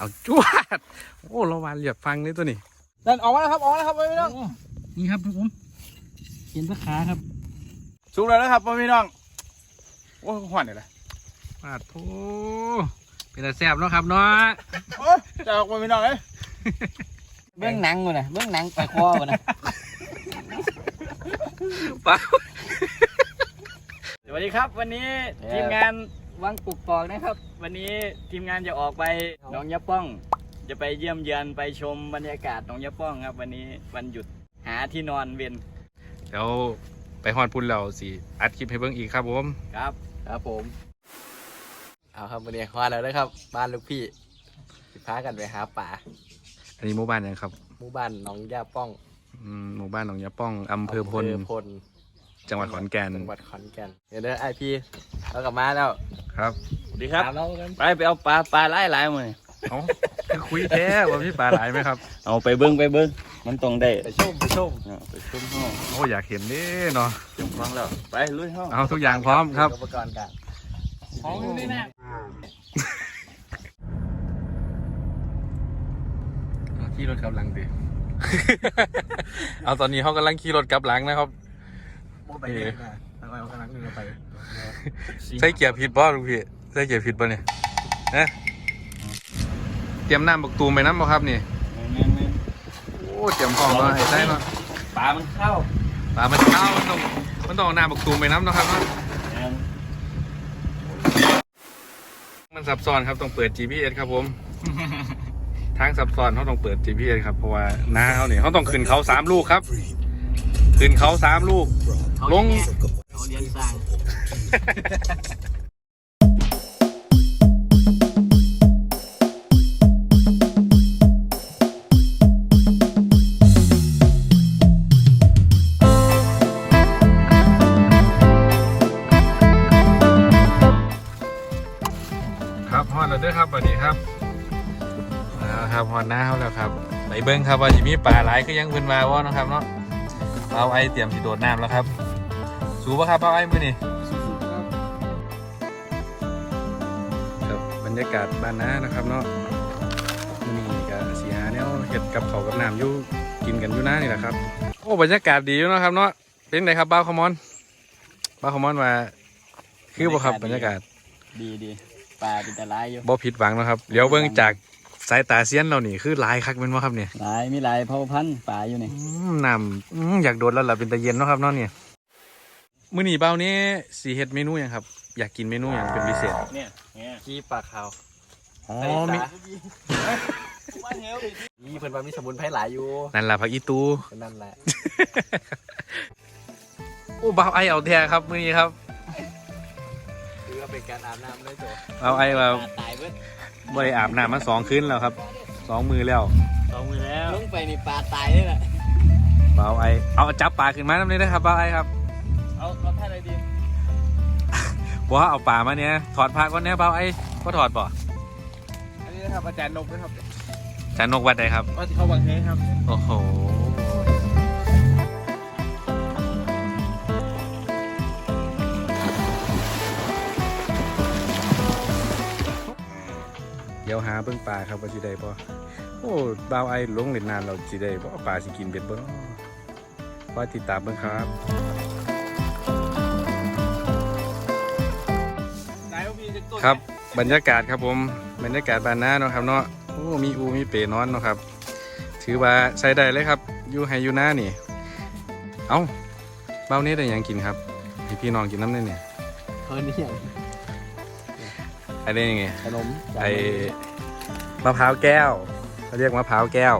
เอาจวดโอ้เราวานเหลียบฟังเลยตัวนี้นั่นออกมาแล้วครับออกมาแล้วครับพี่น้องนี่ครับผมเห็นตะขาครับสูงแล้วนะครับพี่น้องโอ้ยหวานเลยละปาดโถเป็นแต่แซ่บเนาะครับเนาะโอ้ยจะออกมาพี่น้องเอ้ยเบื้องหนังก่อนนะเบื้องหนังไปคอก่อนนะปลาสวัสดีครับวันนี้ทีมงาน วังปุกปอกนะครับ วันนี้ทีมงานจะออกไปหนองยะป้อง จะไปเยี่ยมเยือนไปชมบรรยากาศหนองยะป้องครับ วันนี้วันหยุดหาที่นอนเวียนเดี๋ยวไปฮอดพุ่นเราสิอัดคลิปให้เบิ่งอีกครับผมครับครับผมเอาครับวันนี้ว่าแล้วนะครับ บ้านลูกพี่สิพากันไปหาป่า อันนี้หมู่บ้านยังครับหมู่บ้านหนองย่าป้องอืมหมู่บ้านหนองยาป้องอำเภอพลำภพล จังหวัดขอนแก่น จังหวัดขอนแก่น เดี๋ยวเด้อไอพี่เรากลับมาแล้ว ครับสวัสดีครับตามเรากันไปไปเอาปลาปลาไล่ไล่มาเอาคือคุยแท้ว่าพี่ปลาหลายไหมครับเอาไปเบิ้งไปเบิ้งมันต้องได้ไปชมไปชมเอาไปชมห้องโอ้อยากเห็นเด้เนาะเตรียมฟังแล้วไปลุยห้องเอาทุกอย่างพร้อมครับ อุปกรณ์กันของอยู่นี่นะขี่รถกลับหลังดิ เอาตอนนี้เขากำลังขี่รถกลับหลังนะครับไปเลยนะทาง เรากำลังนึงไปใส่เกียร์ผิดบ่ลูกพี่ใส่เกียร์ผิดบ่เนี่ยนะเตรียมน้ำบักตูมไปน้ำบ่ครับนี่โอ้เตรียมของมาให้ใส่เนาะปลามันเข้าปลามันเข้ามันต้องมันต้องน้ำบักตูมไปน้ำนาะครับเนาะมันซับซ้อนครับต้องเปิด GPS ครับผมทางซับซ้อนเขาต้องเปิด GPS ครับเพราะว่าหน้าเขาเนี่ยเขาต้องขึ้นเขาสามลูกครับ ขึ้นเขาสามลูก ลง เขาเลี้ยงสร้างครับฮอดแล้วเด้อครับสวัสดีครับครับฮอดหน้าเขาแล้วครับไปเบิ้งครับว่าจะมีปลาหลายก็ยังเพิ่นมาว่านะครับเนาะเอาไอเตรียมสิโดดน้ำแล้วครับ สูบะครับเอาไอ้มือนี่ครับบรรยากาศบ้านน้านะครับเนาะมื้อนี้ก็สีหาแนวเห็ดกับเขาวกับน้ำอยู่กินกันอยู่น้านี่แหละครับ โอ้บรรยากาศดีอยู่เนาะครับเนาะเป็นไงครับบ้าวขมอนบ้าวขมอนว่าคือบ่ครับบรรยากาศ ดีดีปลาเป็นแต่ลายอยู่บ่ผิดหวังนะครับเดี๋ยวเบิ่งจากสายตาเซียนเรานี่คือหลายคักเป็นว่าครับเนี่ยลายมีลายเผ่าพันธุ์ปลาอยู่นี่อืมน้ำอืมอยากโดนแล้วล่ะเป็นตะเย็นเนาะครับเนาะเนี่ย มื้อนี้เบ้านี้สีเฮ็ดเมนูหยังครับ อยากกินเมนูหยังเป็นพิเศษเนี่ยเนี่ยขี้ปลาขาวอ๋อมีนี่เพิ่นว่ามีสมุนไพรหลายอยู่นั่นล่ะผักอีตูนั่นแหละโอ้เบ้าไอเอาแท้ครับมื้อนี้ครับคือว่าเป็นการอาบน้ำเลยโจเบ้าไอว่าปลาตายเบิดบ่ได้อาบน้ำมาสองคืนแล้วครับสองมือแล้วสองมือแล้วลงไปนี่ปลาตายเลยแหละเบ้าไอเอาจับปลาขึ้นมานำเลยนะครับเบ้าไอครับ เอาเอาท่าอะไรดีบ่ว่าเอาปลามาเนี่ยถอดผ้าก่อนเนี่ยเบ้าไอบ่ถอดบ่อันนี้นะครับอาจารย์นกนะครับจานนกวัดใดครับก็ที่เขาวางแหครับ โอ้โหเดี๋ยวหาเบิ่งปลาครับว่าสิได้บ่โอ้บ่าวไอ้ลงเล่นนานเราสิได้บ่ปลาสิกินเบ็ดบ่เนาะคอยติดตามเบิ่งครับ ครับ บรรยากาศครับผมบรรยากาศบ้านนาเนาะครับเนาะโอ้มีอูมีเปนอนเนาะครับ ถือว่าใช้ได้เลยครับอยู่ให้อยู่หน้านี่ เอ้าเบ้านี้ได้หยังกินครับให้พี่น้องกินน้ำได้เนี่ยเพิ่นนี่อย่างไอ้ได้ยังไงขนมไอ้มะพร้าวแก้วเขาเรียกมะพร้าวแก้ว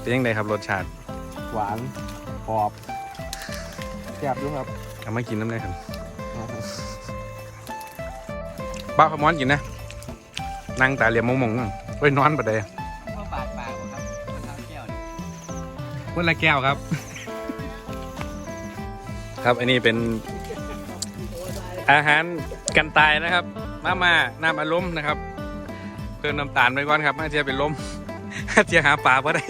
เป็นยังไงครับรสชาติ หวานกรอบแซ่บด้วยครับเอามากินน้ำได้ครับ บ้าขมอนกินนะนั่งตาเหลี่ยมมองๆเว้ยนอนปะเดยเข้าปากปลาบ่ครับมะพร้าวแก้วนี่วันละแก้วครับ ครับอันนี้เป็น อาหารกันตายนะครับ มามาน้ำอารมณ์นะครับเพิ่มน้ำตาลไปก่อนครับมาเทียเป็นลมเทียหาปลาเพราะได้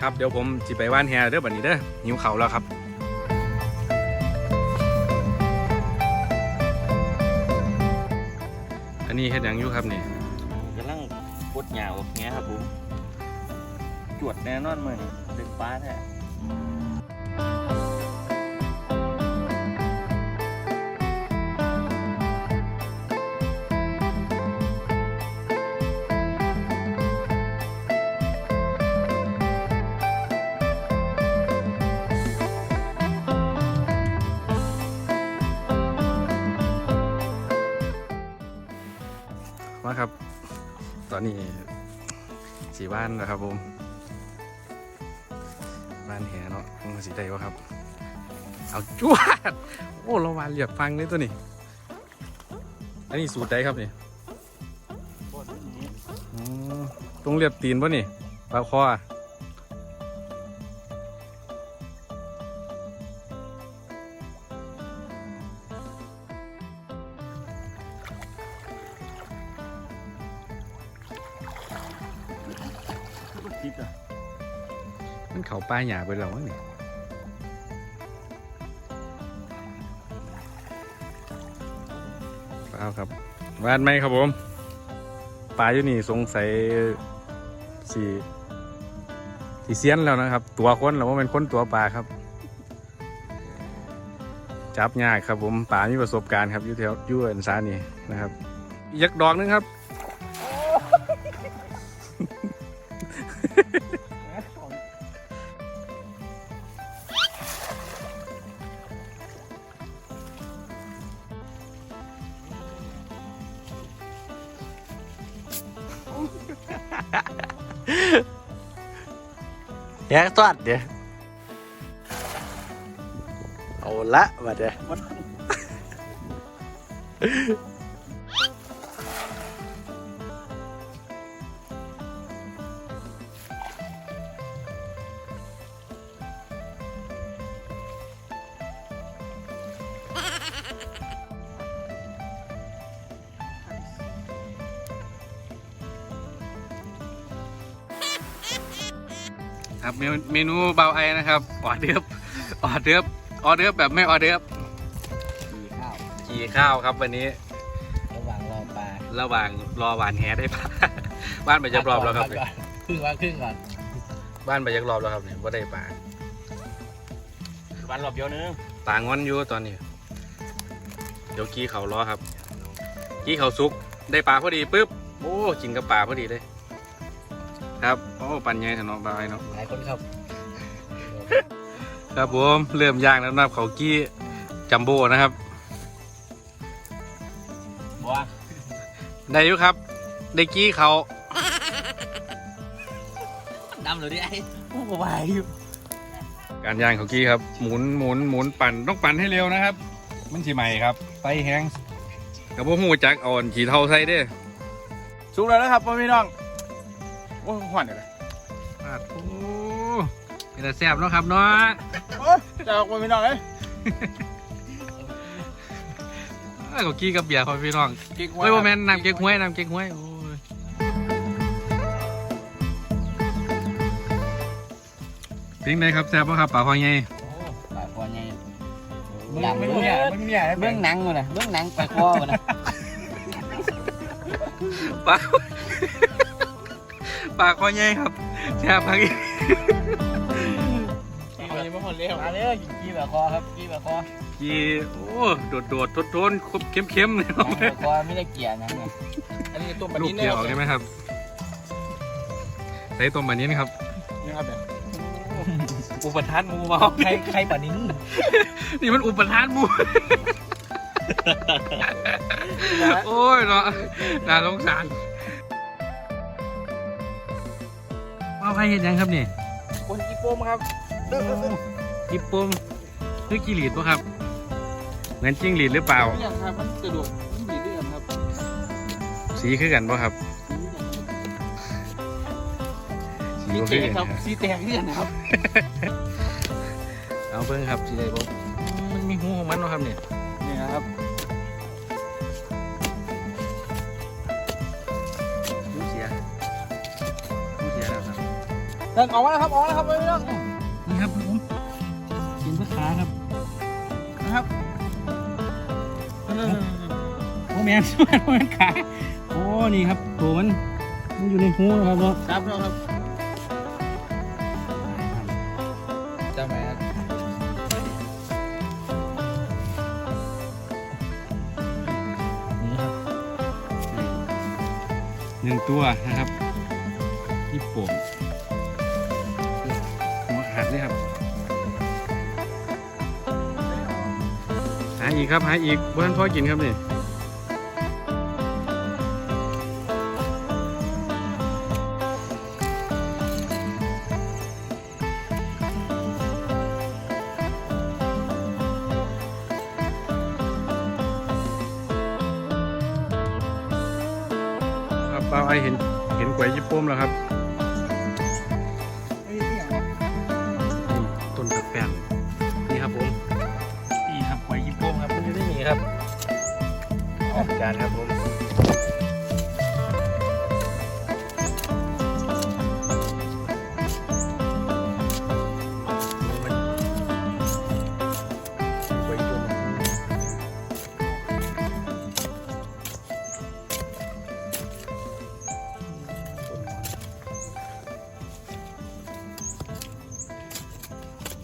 ครับเดี๋ยวผมจิไปว่านแฮเด้อบัดนี้เด้อหิวเขาวแล้วครับ นี่เฮ็ดหยังอยู่ครับนี่กำลังกดหยาออกเงี้ยครับผม จวดแน่นอนมือนี่ดึกป้าแท้ มาครับ ตอนนี้สีบ้านนะครับผม บ้านแหเนาะมันสีได้วะครับ เอาจวด โอ้เราวานเหลียบฟังเลยตัวนี้ อันนี้สูตรใดครับนี่อ๋อตรงเรียบตีนป่ะนี่ปลาคอิดอะมันเขาปลาหยาไปแล้วมั้งนี่เปลาครับวานไหมครับผมปลาอยู่นี่สงสัยสีสีเซียนแล้วนะครับ ตัวคนแล้วว่าเป็นคนตัวปลาครับ จับยากครับผมปลามีประสบการณ์ครับอยู่แถวยู่อันซานี่นะครับยักดอกหนึงครับ แยกตอดเดี๋ยวเอาละมาเดี๋ยว เมนูเมนูเบาไอนะครับออเดิร์ฟออเดิร์ฟออเดิร์ฟแบบไม่ออเดิร์ฟขี่ข้าวกี่ข้าวครับวันนี้ ระหว่างรอปลาระหว่างรอหวานแหได้ปลาบ้านไปยักรอบแล้วครับก่อนครึ่งวันครึ่งก่อนบ้านไปยักรอบแล้วครับเนี่ยว่าได้ปลาวันรอบเดียวนึงปลางอนอยู่ตอนนี้ เดี๋ยวกี้เขารอครับ กี้เขาซุกได้ปลาพอดีปุ๊บโอ้กินกับปลาพอดีเลย ครับโอ้ปันใหญ่ถนอมบายเนาะหลายคนครับ ครับผมเริ่มย่างแล้วนะครับเขากี้จัมโบ้นะครับบัวได้อยู่ครับ ได้กี้เขาดำเลยดิไอ้โอ้โหวายอยู่การย่างเขากี้ครับ หมุนหมุนหมุนปั่นต้องปั่นให้เร็วนะครับ มันสีใหม่ครับไฟแห้งกับพวกหูจักอ่อนขี่เท่าใส่เด้อสุกแล้วนะครับพ่อพี่น้อง โอ้ยหวานเลยปาดโอ้เป็นแต่แซ่บเนาะครับเนาะโอ้ยจะเอาพ่อพี่น้องเลยเอ้ยเขากี้กับเบียร์ครับพี่น้องกิ๊กโอ้ยโมแมนน้ำเก๊กฮวยน้ำเก๊กฮวยโอ้ยเป็นไงครับแซ่บป่ะครับป่าคอยไงปลาคอใหญ่มึงดำมึเลงยเนี่ยมึงเนี่ยเบื้องหนังเลยนะเบื้องหนังปลาคอเลยนะป่า ป่าคอยไงครับแซ่บพักอีกเอายังไม่หมดเร็วมาเลยกี้ปลาคอครับกี้ปลาคอกี้โอ้โดดโดดทนทนครบเข้มเข้มๆเลยครับปลาคอไม่ได้เกี่ยนะเนี่ยอันนี้ต้มแบบลูกนี้เกี่ยวใช่ไหมครับใส่ต้มแบบนี้นะครับนี่ครับเนี่ยอุปทานหมูเบาใครใครปลานิ้นนี่มันอุปทานหมูโอ้ยเนาะน่าสงสาร ว่าใครเห็นยังครับนี่คนกี่โปมครับจิปโปมคือจิหลีดปะครับ เหมือนจิ้งหรีดหรือเปล่าอย่างครับมันกระดูกมันดีด้วยกันครับ สีคือกันปะครับสีบ่เตคือกันครับสีแตกเนี่ยนะครับ เอาเพิ่งครับสีใดบ่มันมีหูของมันเนาะครับเนี่ยนี่นะครับ เดินออกมาแล้วครับออกมาแล้วครับพ่อพี่น้องนี่ครับผมกินเพื่อขาครับนะครับโอ้แมนโมแมนขาโอ้นี่ครับตัวมันมันอยู่ในหูนะครับเนาะครับน้องครับเจ้าแม่นี่ครับหนึ่งตัวนะครับ หาอีกครับหาอีกเพื่อนพ่อกินครับนี่ นี่ครับออกจานครับผม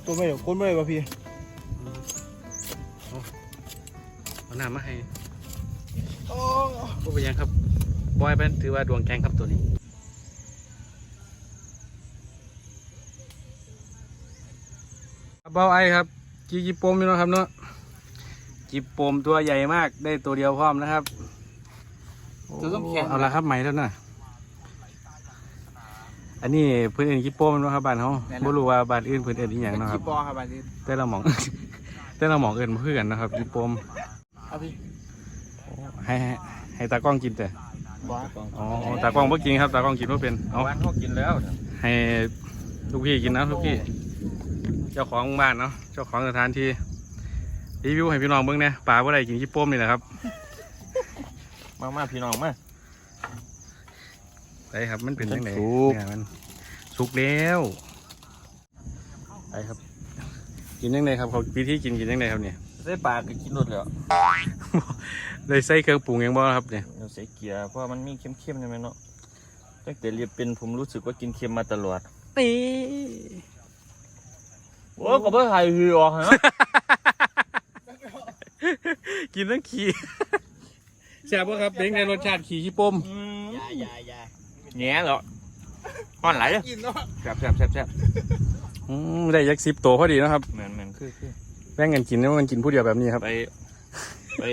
ตัวไม่เดี๋ยวคนไม่ได้ป่ะพี่ เอาน้ำมาให้ก็ไปยังครับบอยเป็นถือว่าดวงแกงครับตัวนี้ เบาไอครับจีจิปมอยู่เนาะครับเนาะจิปมตัวใหญ่มากได้ตัวเดียวพร้อมนะครับตัวต้องแข็งเอาละครับไหมแล้วนะอันนี้เพื่อนอื่นจิปมเนาะครับบ้านเขาไม่รู้ว่าบ้านอื่นเพื่อนอื่นอีกอย่างเนาะครับบอครับอันนี้แต่เราหมอง แต่เราหมองเอินมาเพื่อนนะครับจิปม เอาพี่ให้ให้ให้ตากล้องกินแต่บออ๋อตากล้องเมื่อกินครับตากล้องกินว่าเป็นเอาบ้านเขากินแล้วให้ลูกพี่กินนะลูกพี่ เจ้าของบ้านเนาะเจ้าของสถานที่รีวิวให้พี่น้องเบิ่งเนี่ยปลาว่าไรกินขี้โป้มนี่แหละครับ มามาพี่น้องมาไปครับมันเป็นยังไงสุกเนี่ยมันสุกแล้วไปครับ กินยังไงครับเขาวิธีกินกินยังไงครับเนี่ยใส่ปลาก็กินรสแล้วเลยใส่เครื่องปรุงหยังบ่ครับเนี่ยเราใส่เกียร์เพราะว่ามันมีเค็มๆใช่ไหมเนาะตั้งแต่เรียนเป็นผมรู้สึกว่ากินเค็มมาตลอดนี่โอ้ก็ไม่ถ่ายฮือออกฮะกินทั้งขี้แซ่บบ่ครับเป็นไงรสชาติขี้ขี้โป้มยายายาแง่เหรอห่อนไหลเลยกินเนาะ แซ่บแซ่บแซ่บแซ่บอืมได้ยักสิบตัวพอดีเนาะครับ เหมือนเหมือนคือคือ แบ่งกันกินแล้วมันกินผู้เดียวแบบนี้ครับ ไป ไป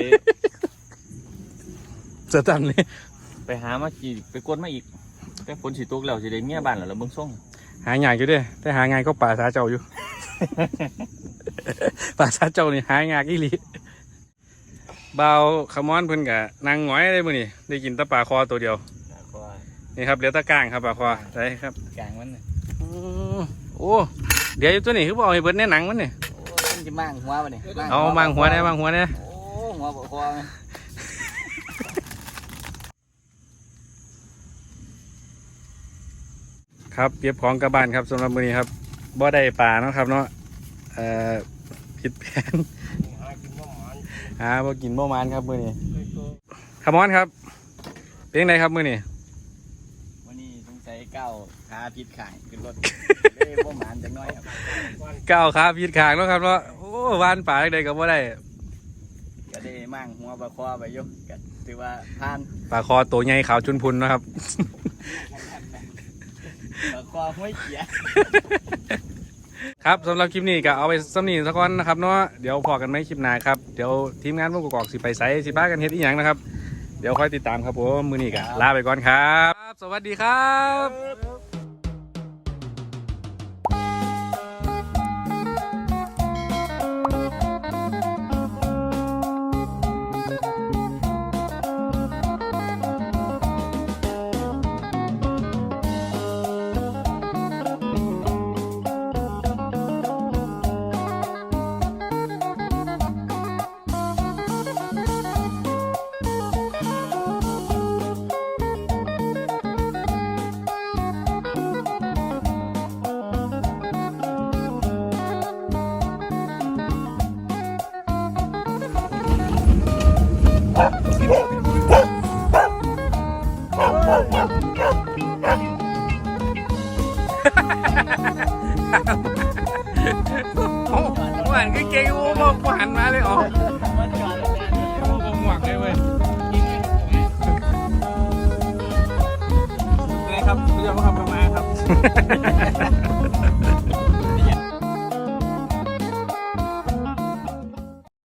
จะตันเลยไปหามากี่ไปกดมาอีก แต่ฝนสีตกแล้วสิได้เมียบ้านแล้วแล้วเบิ่งส่งหางานอยู่เด้แต่หางานก็ป่าสาเจ้าอยู่ ป่าสาเจ้านี่หางานอีหลีเบาวขมอนเพิ่นกะนางหงอยเลยมื้อนี้ได้กินแตะปลาคอตัวเดียวนี่ครับเหลือแตะก้างครับปลาคอได้ครับกลางมันน่ะอืมโอ้เดี๋ยวอยู่ตัวนี้คือบอกให้เบิดในหนังมันนี่โอ้มัน จะมั่งหัวปะเนี่ยเอามางหัวได้มางหัวได้โอ้หัวบ่คอมันครับเก็บของกลับบ้านครับสำหรับมื้อนี้ครับบ่ได้ปลาเนาะครับเนาะเอ่อผิดแผนหาบ่กินบ่มานครับมื้อนี้ขมอนครับเป็นไงครับมื้อนี้วันนี้สงสัยก้าวขา พิษข่างขึ้นรถเลยบ่หมานจังน้อยครับก้าวขาผิดขางแล้วครับเนาะโอ้วานป่าได้ก็บ่ได้ก็ได้มั่งหัวบ่คอไปอยู่ก็ถือว่าผ่านปลาคอตัวใหญ่ขาวจุนพุนนะครับบ่คอห้วยเกียครับสำหรับคลิปนี้ก็เอาไปสำนีสักวันนะครับเนาะเดี๋ยวพอกันไหมคลิปหน้าครับเดี๋ยวทีมงานพวกกอกสิไปไสสิบ้ากันเฮ็ดอีหยังนะครับ เดี๋ยวค่อยติดตามครับผมมือนี้ก็ลาไปก่อนครับ สวัสดีครับ หวานก็เก่งโอ้โหหันมาเลยอ๋อโอ้โหหวักเลยเว้ยครับเรียกว่าคำมาครับ